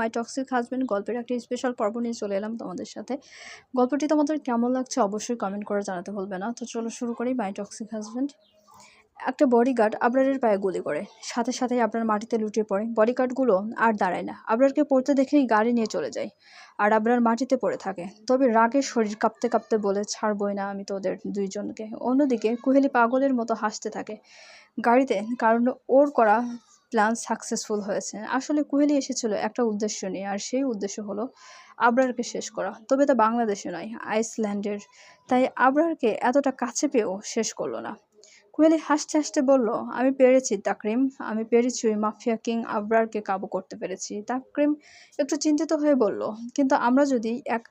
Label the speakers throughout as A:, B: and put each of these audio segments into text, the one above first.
A: মাই toxic husband গল্পের একটি special পর্ব নিয়ে চলে এলাম তোমাদের সাথে। গল্পটি তোমাদের কেমন লাগছে অবশ্যই কমেন্ট করে জানাতে ভুলবে না। তো চলো শুরু করি মাই টক্সিক হাজব্যান্ড একটা বডিগার্ড আবরারের পায়ে গুলি করে। সাথে সাথে আবরার মাটিতে লুটিয়ে পড়ে। বডিগার্ডগুলো আর দাঁড়ায় না। আবরারকে পড়তে দেখেই গাড়ি নিয়ে চলে যায়। আর আবরার মাটিতে পড়ে থাকে। তবে রাগে শরীর কাঁপতে কাঁপতে বলে, ছাড়বই না আমি তোদের দুইজনকে। অন্যদিকে কুহেলি পাগলের মতো হাসতে থাকে। গাড়িতে কারণ ওর করা প্ল্যান সাকসেসফুল হয়েছে আসলে কোহেলি এসেছিল একটা উদ্দেশ্য নিয়ে, আর সেই উদ্দেশ্য হলো আবরারকে শেষ করা। তবে তা বাংলাদেশে নয়, আইসল্যান্ডের। তাই আবরারকে এতটা কাছে পেয়েও শেষ করল না। কোহেলি হাসতে হাসতে বলল, আমি পেরেছি, তাকরিম। আমি পেরেছি ওই মাফিয়া কিং আবরারকে কাবু করতে পেরেছি। তাকরিম একটু চিন্তিত হয়ে বলল, কিন্তু আমরা যদি এক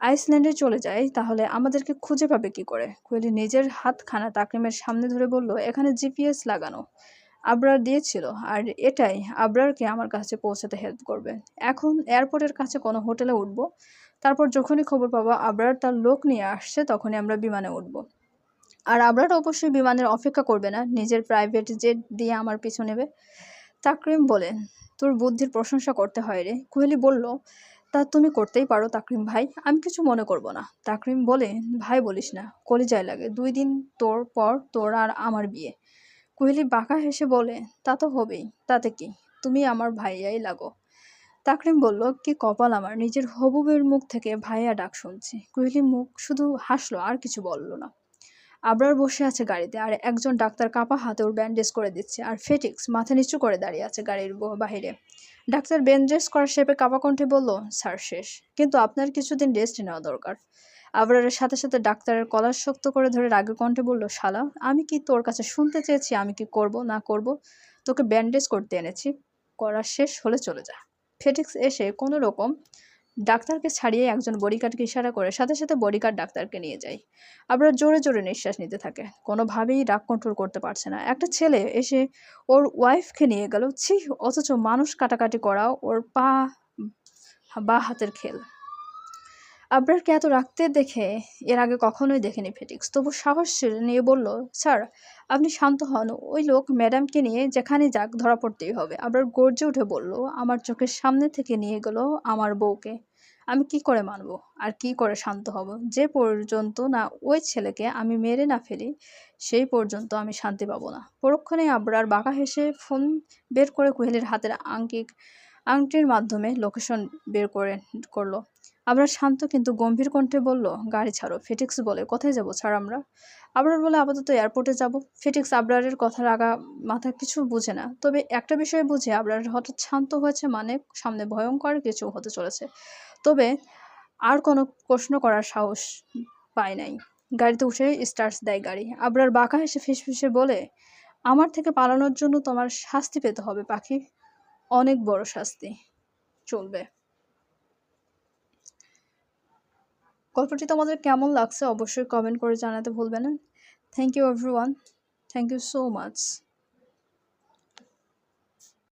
A: আইসল্যান্ডে চলে যাই, তাহলে আমাদেরকে খুঁজে পাবে কি করে? কোহেলি নিজের হাতখানা তাকরিমের সামনে ধরে বলল, এখানে জিপিএস লাগানো। আবরার দিয়েছিল। আর এটাই, আবরারকে আমার কাছে পৌঁছাতে হেল্প করবে। এখন এয়ারপোর্টের কাছে কোনো হোটেলে উঠবো। তারপর যখনই খবর পাবো আবরার তার লোক নিয়ে আসছে, তখনই আমরা বিমানে উঠবো। আর আবরার অবশ্যই বিমানের অপেক্ষা করবে না, নিজের প্রাইভেট জেট দিয়ে আমার পিছু নেবে। তাকরিম বলে, তোর বুদ্ধির প্রশংসা করতে হয় রে। কোহলি বলল, তা তুমি করতেই পারো তাকরিম ভাই, আমি কিছু মনে করব না। তাকরিম বলে, ভাই বলিস না, কলিজায় লাগে। দুই দিন তোর পর তোর আর আমার বিয়ে। কোহলি বাঁকা হেসে বলে, তা তো হবেই। তাতে কি? তুমি আমার ভাইয়াই লাগো। তাকরিম বলল, কি কপাল আমার। নিজের হবুবের মুখ থেকে ভাইয়া ডাক শুনছি। কোহলি মুখ শুধু হাসলো, আর কিছু বলল না। আবরার বসে আছে গাড়িতে, আর একজন ডাক্তার কাপা হাতে ওর ব্যান্ডেজ করে দিচ্ছে, আর ফেটিক্স মাথা নিচু করে দাঁড়িয়ে আছে গাড়ির বাহিরে। ডাক্তার ব্যান্ডেজ করার শেপে কাপা কণ্ঠে বলল, স্যার, শেষ। কিন্তু আপনার কিছুদিন রেস্ট নেওয়া দরকার। আবরারের সাথে সাথে ডাক্তারের কলার শক্ত করে ধরে রাগে কণ্ঠে বলল, শালা, আমি কি তোর কাছে শুনতে চেয়েছি? আমি কি করব, না করব? তোকে ব্যান্ডেজ করতে এনেছি। করা শেষ হলে চলে যা। ফেটিক্স এসে কোনো রকম ডাক্তারকে ছাড়িয়ে একজন বডিগার্ডকে ইশারা করে সাথে সাথে বডিগার্ড ডাক্তারকে নিয়ে যায়। আবার জোরে জোরে নিঃশ্বাস নিতে থাকে। কোনোভাবেই রাগ কন্ট্রোল করতে পারছে না। একটা ছেলে এসে ওর ওয়াইফকে নিয়ে গেল। ছি, অথচ মানুষ কাটাকাটি করা ওর পা বা হাতের খেল। আবরারকে এত রাখতে দেখে এর আগে কখনোই দেখেনি ফেটিক্স। তবু সাহস নিয়ে বলল, স্যার, আপনি শান্ত হন। ওই লোক ম্যাডামকে নিয়ে যেখানে যাক ধরা পড়তেই হবে। আবার গর্জে উঠে বলল, আমার চোখের সামনে থেকে নিয়ে গেল আমার বউকে। আমি কি করে মানব? আর কি করে শান্ত হব? যে পর্যন্ত না ওই ছেলেকে আমি মেরে না ফেলি, সেই পর্যন্ত আমি শান্তি পাবো না। পরক্ষণে আবরার বাঁকা হেসে ফোন বের করে কোহেলির হাতের আঙ্কিক আংটির মাধ্যমে লোকেশন বের করে করল। আমরা শান্ত কিন্তু গম্ভীর কণ্ঠে বলল, গাড়ি ছাড়ো ফিটিক্স বলে, কোথায় যাব? ছাড় আমরা। আবরার বলে, আপাতত এয়ারপোর্টে যাব। ফিটিক্স আবরারের কথা আগা মাথা কিছু বুঝে না। তবে একটা বিষয় বুঝে, আবরার হঠাৎ শান্ত হয়েছে মানে সামনে ভয়ঙ্কর কিছু হতে চলেছে। তবে আর কোনো প্রশ্ন করার সাহস পায় নাই। গাড়িতে উঠে স্টার্স দেয় গাড়ি। আবরার বাঁকা হেসে ফিসফিসে বলে, আমার থেকে পালানোর জন্য তোমার শাস্তি পেতে হবে, পাখি। অনেক বড় শাস্তি চলবে। গল্পটি তোমাদের কেমন লাগছে অবশ্যই কমেন্ট করে জানাতে ভুলবে না। Thank you everyone thank you so much